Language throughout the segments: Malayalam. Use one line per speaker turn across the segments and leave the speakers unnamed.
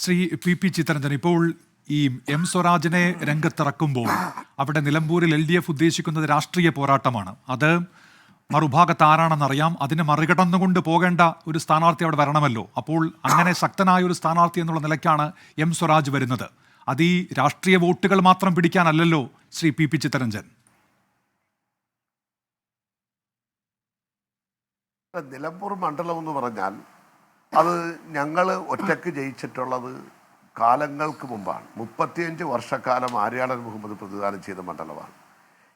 ശ്രീ പി പി ചിത്തരഞ്ജൻ ഇപ്പോൾ ഈ എം സ്വരാജിനെ രംഗത്തിറക്കുമ്പോൾ അവിടെ നിലമ്പൂരിൽ എൽ ഡി എഫ് ഉദ്ദേശിക്കുന്നത് രാഷ്ട്രീയ പോരാട്ടമാണ്. അത് മറുഭാഗത്ത് ആരാണെന്നറിയാം. അതിനെ മറികടന്നുകൊണ്ട് പോകേണ്ട ഒരു സ്ഥാനാർത്ഥി അവിടെ വരണമല്ലോ. അപ്പോൾ അങ്ങനെ ശക്തനായ ഒരു സ്ഥാനാർത്ഥി എന്നുള്ള നിലയ്ക്കാണ് എം സ്വരാജ് വരുന്നത്. അത് ഈ രാഷ്ട്രീയ വോട്ടുകൾ മാത്രം പിടിക്കാനല്ലല്ലോ ശ്രീ പി പി ചിത്തരഞ്ജൻ.
നിലമ്പൂർ മണ്ഡലം എന്ന് പറഞ്ഞാൽ അത് ഞങ്ങൾ ഒറ്റയ്ക്ക് ജയിച്ചിട്ടുള്ളത് കാലങ്ങൾക്ക് മുമ്പാണ്. മുപ്പത്തിയഞ്ച് വർഷക്കാലം ആര്യാടൻ മുഹമ്മദ് പ്രതിദാനം ചെയ്ത മണ്ഡലമാണ്.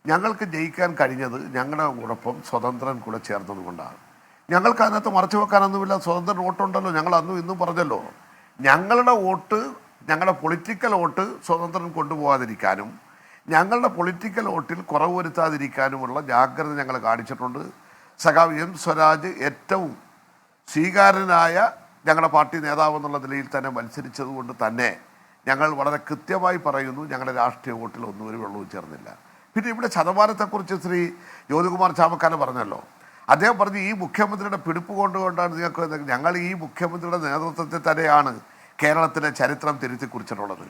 ഞങ്ങൾക്ക് ജയിക്കാൻ കഴിഞ്ഞത് ഞങ്ങളുടെ കൂടൊപ്പം സ്വതന്ത്രൻ കൂടെ ചേർന്നത് കൊണ്ടാണ്. ഞങ്ങൾക്ക് അതിനകത്ത് മറച്ചു വെക്കാനൊന്നുമില്ല. സ്വതന്ത്രൻ വോട്ടുണ്ടല്ലോ. ഞങ്ങൾ അന്നും ഇന്നും പറഞ്ഞല്ലോ. ഞങ്ങളുടെ വോട്ട് ഞങ്ങളുടെ പൊളിറ്റിക്കൽ വോട്ട് സ്വതന്ത്രൻ കൊണ്ടുപോകാതിരിക്കാനും ഞങ്ങളുടെ പൊളിറ്റിക്കൽ വോട്ടിൽ കുറവ് വരുത്താതിരിക്കാനുമുള്ള ജാഗ്രത ഞങ്ങൾ കാണിച്ചിട്ടുണ്ട്. സഖാവ് എം സ്വരാജ് ഏറ്റവും സ്വീകാര്യനായ ഞങ്ങളുടെ പാർട്ടി നേതാവ് എന്നുള്ള നിലയിൽ തന്നെ മത്സരിച്ചതുകൊണ്ട് തന്നെ ഞങ്ങൾ വളരെ കൃത്യമായി പറയുന്നു ഞങ്ങളുടെ രാഷ്ട്രീയ വോട്ടിൽ ഒന്നും ഒരു വെള്ളവും ചേർന്നില്ല. പിന്നെ ഇവിടെ ശതമാനത്തെക്കുറിച്ച് ശ്രീ ജ്യോതികുമാർ ചാമക്കാരൻ പറഞ്ഞല്ലോ. അദ്ദേഹം പറഞ്ഞു ഈ മുഖ്യമന്ത്രിയുടെ പിടിപ്പ് കൊണ്ടുകൊണ്ടാണ് നിങ്ങൾക്ക് ഞങ്ങൾ ഈ മുഖ്യമന്ത്രിയുടെ നേതൃത്വത്തിൽ തന്നെയാണ് കേരളത്തിലെ ചരിത്രം തിരുത്തി കുറിച്ചിട്ടുള്ളത്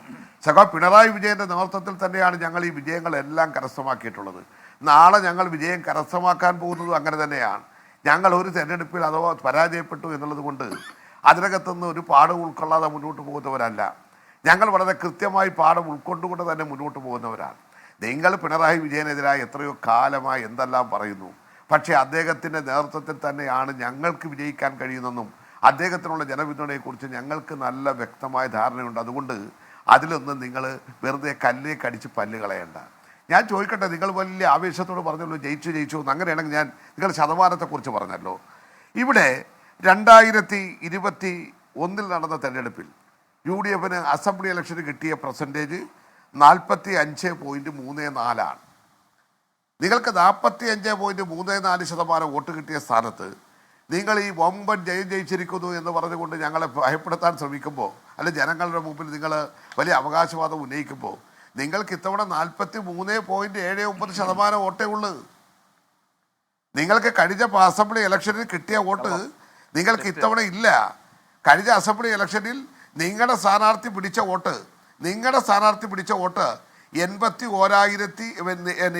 സഖാ പിണറായി വിജയന്റെ നേതൃത്വത്തിൽ തന്നെയാണ് ഞങ്ങൾ ഈ വിജയങ്ങളെല്ലാം കരസ്ഥമാക്കിയിട്ടുള്ളത്. നാളെ ഞങ്ങൾ വിജയം കരസ്ഥമാക്കാൻ പോകുന്നതും അങ്ങനെ തന്നെയാണ്. ഞങ്ങൾ ഒരു തെരഞ്ഞെടുപ്പിൽ അഥവാ പരാജയപ്പെട്ടു എന്നുള്ളത് കൊണ്ട് അതിനകത്തുനിന്ന് ഒരു പാഠം ഉൾക്കൊള്ളാതെ മുന്നോട്ട് പോകുന്നവരല്ല. ഞങ്ങൾ വളരെ കൃത്യമായി പാഠം ഉൾക്കൊണ്ടുകൊണ്ട് തന്നെ മുന്നോട്ട് പോകുന്നവരാണ്. നിങ്ങൾ പിണറായി വിജയനെതിരായി എത്രയോ കാലമായി എന്തെല്ലാം പറയുന്നു. പക്ഷേ അദ്ദേഹത്തിന്റെ നേതൃത്വത്തിൽ തന്നെയാണ് ഞങ്ങൾക്ക് വിജയിക്കാൻ കഴിയുന്നെന്നും അദ്ദേഹത്തിനുള്ള ജനപിന്തുണയെക്കുറിച്ച് ഞങ്ങൾക്ക് നല്ല വ്യക്തമായ ധാരണയുണ്ട്. അതുകൊണ്ട് അതിലൊന്നും നിങ്ങൾ വെറുതെ കല്ലേ കടിച്ച് പല്ല് കളയണ്ട. ഞാൻ ചോദിക്കട്ടെ നിങ്ങൾ വലിയ ആവേശത്തോട് പറഞ്ഞല്ലോ ജയിച്ചു ജയിച്ചു എന്ന്. അങ്ങനെയാണെങ്കിൽ ഞാൻ നിങ്ങൾ ശതമാനത്തെക്കുറിച്ച് പറഞ്ഞല്ലോ. ഇവിടെ രണ്ടായിരത്തി ഇരുപത്തി ഒന്നിൽ നടന്ന തെരഞ്ഞെടുപ്പിൽ യു ഡി എഫിന് അസംബ്ലി ഇലക്ഷന് കിട്ടിയ പെർസെന്റേജ് നാൽപ്പത്തി അഞ്ച് പോയിന്റ് മൂന്ന് നാലാണ്. നിങ്ങൾക്ക് നാൽപ്പത്തി അഞ്ച് പോയിന്റ് മൂന്ന് നാല് ശതമാനം വോട്ട് കിട്ടിയ സ്ഥാനത്ത് നിങ്ങൾ ഈ വമ്പൻ ജയം ജയിച്ചിരിക്കുന്നു എന്ന് പറഞ്ഞുകൊണ്ട് ഞങ്ങളെ ഭയപ്പെടുത്താൻ ശ്രമിക്കുമ്പോൾ അല്ലെ ജനങ്ങളുടെ മുമ്പിൽ നിങ്ങൾ വലിയ അവകാശവാദം ഉന്നയിക്കുമ്പോൾ നിങ്ങൾക്ക് ഇത്തവണ നാൽപ്പത്തി മൂന്ന് പോയിന്റ് ഏഴ് ഒമ്പത് ശതമാനം വോട്ടേ ഉള്ളൂ. നിങ്ങൾക്ക് കഴിഞ്ഞ അസംബ്ലി ഇലക്ഷനിൽ കിട്ടിയ വോട്ട് നിങ്ങൾക്ക് ഇത്തവണ ഇല്ല. കഴിഞ്ഞ അസംബ്ലി ഇലക്ഷനിൽ നിങ്ങളുടെ സ്ഥാനാർത്ഥി പിടിച്ച വോട്ട് നിങ്ങളുടെ സ്ഥാനാർത്ഥി പിടിച്ച വോട്ട് എൺപത്തി ഓരായിരത്തി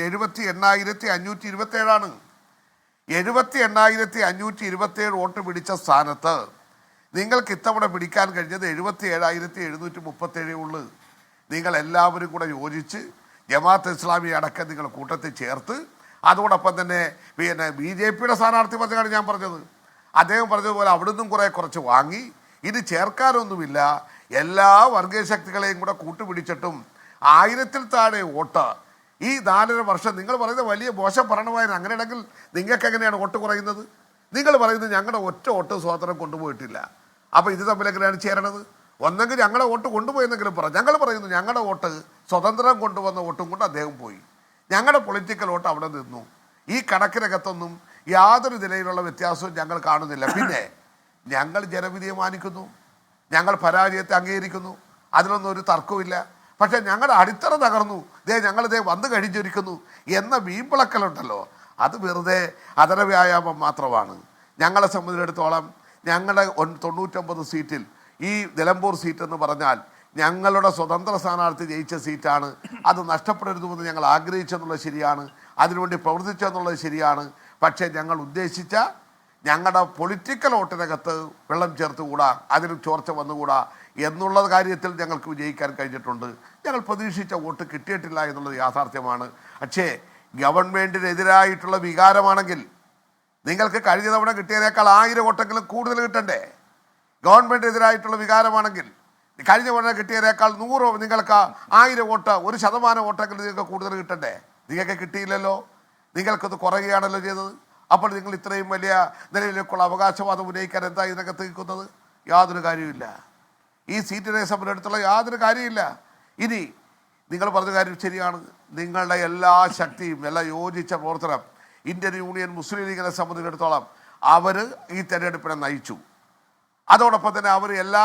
എഴുപത്തി എണ്ണായിരത്തി അഞ്ഞൂറ്റി ഇരുപത്തി ഏഴാണ് എഴുപത്തി എണ്ണായിരത്തി അഞ്ഞൂറ്റി ഇരുപത്തി ഏഴ് വോട്ട് പിടിച്ച സ്ഥാനത്ത് നിങ്ങൾക്ക് ഇത്തവണ പിടിക്കാൻ കഴിഞ്ഞത് എഴുപത്തി ഏഴായിരത്തി എഴുന്നൂറ്റി മുപ്പത്തി ഏഴേ ഉള്ളൂ. നിങ്ങൾ എല്ലാവരും കൂടെ യോജിച്ച് ജമാഅത്ത് ഇസ്ലാമി അടക്കം നിങ്ങൾ കൂട്ടത്തിൽ ചേർത്ത് അതോടൊപ്പം തന്നെ പിന്നെ ബി ജെ പിയുടെ സ്ഥാനാർത്ഥി പറഞ്ഞാണ് ഞാൻ പറഞ്ഞത്. അദ്ദേഹം പറഞ്ഞതുപോലെ അവിടുന്ന് കുറേ കുറച്ച് വാങ്ങി. ഇത് ചേർക്കാനൊന്നുമില്ല. എല്ലാ വർഗീയ ശക്തികളെയും കൂടെ കൂട്ടുപിടിച്ചിട്ടും ആയിരത്തിൽ താഴെ വോട്ട് ഈ നാലര വർഷം നിങ്ങൾ പറയുന്ന വലിയ മോശം ഭരണമായിരുന്നു അങ്ങനെയാണെങ്കിൽ നിങ്ങൾക്ക് എങ്ങനെയാണ് വോട്ട് കുറയുന്നത്? നിങ്ങൾ പറയുന്നത് ഞങ്ങളുടെ ഒറ്റ വോട്ട് സ്വാതന്ത്ര്യം കൊണ്ടുപോയിട്ടില്ല. അപ്പോൾ ഇത് തമ്മിൽ എങ്ങനെയാണ് ചേരണത്? ഒന്നെങ്കിൽ ഞങ്ങളെ വോട്ട് കൊണ്ടുപോയെന്നെങ്കിലും പറ. ഞങ്ങൾ പറയുന്നു ഞങ്ങളുടെ വോട്ട് സ്വതന്ത്രം കൊണ്ടുവന്ന വോട്ടും കൊണ്ട് അദ്ദേഹം പോയി. ഞങ്ങളുടെ പൊളിറ്റിക്കൽ വോട്ട് അവിടെ നിന്നു. ഈ കണക്കിനകത്തൊന്നും യാതൊരു നിലയിലുള്ള വ്യത്യാസവും ഞങ്ങൾ കാണുന്നില്ല. പിന്നെ ഞങ്ങൾ ജനവിധിയെ മാനിക്കുന്നു. ഞങ്ങൾ പരാജയത്തെ അംഗീകരിക്കുന്നു. അതിലൊന്നും ഒരു തർക്കവുമില്ല. പക്ഷേ ഞങ്ങളുടെ അടിത്തറ തകർന്നു. ദേ ഞങ്ങൾ ദേ വന്നു കഴിഞ്ഞിരിക്കുന്നു എന്ന വീമ്പിളക്കലുണ്ടല്ലോ. അത് വെറുതെ അതര വ്യായാമം മാത്രമാണ്. ഞങ്ങളെ സംബന്ധിച്ചിടത്തോളം ഞങ്ങളുടെ തൊണ്ണൂറ്റൊമ്പത് സീറ്റിൽ ഈ നിലമ്പൂർ സീറ്റ് എന്ന് പറഞ്ഞാൽ ഞങ്ങളുടെ സ്വതന്ത്ര സ്ഥാനാർത്ഥി ജയിച്ച സീറ്റാണ് അത് നഷ്ടപ്പെടരുതുമെന്ന് ഞങ്ങൾ ആഗ്രഹിച്ചെന്നുള്ളത് ശരിയാണ്. അതിനുവേണ്ടി പ്രവർത്തിച്ചെന്നുള്ളത് ശരിയാണ്. പക്ഷേ ഞങ്ങൾ ഉദ്ദേശിച്ച ഞങ്ങളുടെ പൊളിറ്റിക്കൽ വോട്ടിനകത്ത് വെള്ളം ചേർത്തുകൂടാ അതിന് ചോർച്ച വന്നുകൂടാ എന്നുള്ള കാര്യത്തിൽ ഞങ്ങൾക്ക് വിജയിക്കാൻ കഴിഞ്ഞിട്ടുണ്ട്. ഞങ്ങൾ പ്രതീക്ഷിച്ച വോട്ട് കിട്ടിയിട്ടില്ല എന്നുള്ളത് യാഥാർത്ഥ്യമാണ്. പക്ഷേ ഗവൺമെന്റിനെതിരായിട്ടുള്ള വികാരമാണെങ്കിൽ നിങ്ങൾക്ക് കഴിഞ്ഞ തവണ കിട്ടിയതിനേക്കാൾ ആയിരം വോട്ടെങ്കിലും കൂടുതൽ കിട്ടണ്ടേ? ഗവൺമെന്റിനെതിരായിട്ടുള്ള വികാരമാണെങ്കിൽ കഴിഞ്ഞ തവണ കിട്ടിയതിനേക്കാൾ നൂറ് നിങ്ങൾക്ക് ആയിരം വോട്ട് ഒരു ശതമാനം വോട്ടെങ്കിലും നിങ്ങൾക്ക് കൂടുതൽ കിട്ടണ്ടേ? നിങ്ങൾക്ക് കിട്ടിയില്ലല്ലോ. നിങ്ങൾക്കത് കുറയുകയാണല്ലോ ചെയ്തത്. അപ്പോൾ നിങ്ങൾ ഇത്രയും വലിയ നിലയിലേക്കുള്ള അവകാശവാദം ഉന്നയിക്കാൻ എന്താ ഇതിനകത്ത് നിൽക്കുന്നത്? യാതൊരു കാര്യമില്ല ഈ സീറ്റിനെ സംബന്ധിച്ചിടത്തോളം യാതൊരു കാര്യമില്ല ഇനി നിങ്ങൾ പറഞ്ഞ കാര്യം ശരിയാണ്. നിങ്ങളുടെ എല്ലാ ശക്തിയും എല്ലാ യോജിച്ച പ്രവർത്തനം ഇന്ത്യൻ യൂണിയൻ മുസ്ലിം ലീഗിനെ സംബന്ധിച്ചിടത്തോളം അവർ ഈ തെരഞ്ഞെടുപ്പിനെ നയിച്ചു. അതോടൊപ്പം തന്നെ അവർ എല്ലാ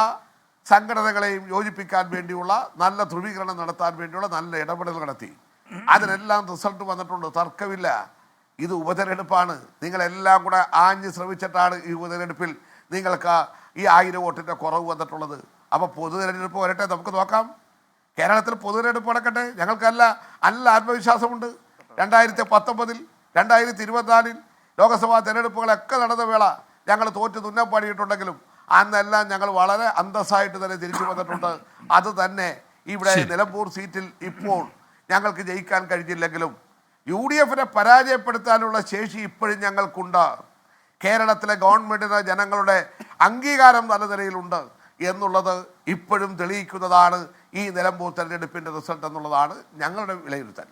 സംഘടനകളെയും യോജിപ്പിക്കാൻ വേണ്ടിയുള്ള നല്ല ധ്രുവീകരണം നടത്താൻ വേണ്ടിയുള്ള നല്ല ഇടപെടൽ നടത്തി. അതിനെല്ലാം റിസൾട്ട് വന്നിട്ടുണ്ട്. തർക്കമില്ല. ഇത് ഉപതെരഞ്ഞെടുപ്പാണ്. നിങ്ങളെല്ലാം കൂടെ ആഞ്ഞ് ശ്രമിച്ചിട്ടാണ് ഈ ഉപതെരഞ്ഞെടുപ്പിൽ നിങ്ങൾക്ക് ഈ ആയിരം വോട്ടിന്റെ കുറവ് വന്നിട്ടുള്ളത്. അപ്പോൾ പൊതു തിരഞ്ഞെടുപ്പ് വരട്ടെ. നമുക്ക് നോക്കാം. കേരളത്തിൽ പൊതു തിരഞ്ഞെടുപ്പ് നടക്കട്ടെ. ഞങ്ങൾക്കല്ല നല്ല ആത്മവിശ്വാസമുണ്ട്. രണ്ടായിരത്തി പത്തൊമ്പതിൽ രണ്ടായിരത്തി ഇരുപത്തിനാലിൽ ലോക്സഭാ തിരഞ്ഞെടുപ്പുകളൊക്കെ നടന്ന വേള ഞങ്ങൾ തോറ്റ് തുന്നം പാടിയിട്ടുണ്ടെങ്കിലും അന്നെല്ലാം ഞങ്ങൾ വളരെ അന്തസ്സായിട്ട് തന്നെ തിരിച്ചു വന്നിട്ടുണ്ട്. അത് തന്നെ ഇവിടെ നിലമ്പൂർ സീറ്റിൽ ഇപ്പോൾ ഞങ്ങൾക്ക് ജയിക്കാൻ കഴിഞ്ഞില്ലെങ്കിലും യു ഡി എഫിനെ പരാജയപ്പെടുത്താനുള്ള ശേഷി ഇപ്പോഴും ഞങ്ങൾക്കുണ്ട്. കേരളത്തിലെ ഗവൺമെന്റിന് ജനങ്ങളുടെ അംഗീകാരം നല്ല നിലയിലുണ്ട് എന്നുള്ളത് ഇപ്പോഴും തെളിയിക്കുന്നതാണ് ഈ നിലമ്പൂർ തെരഞ്ഞെടുപ്പിന്റെ റിസൾട്ട് എന്നുള്ളതാണ് ഞങ്ങളുടെ വിലയിരുത്തൽ.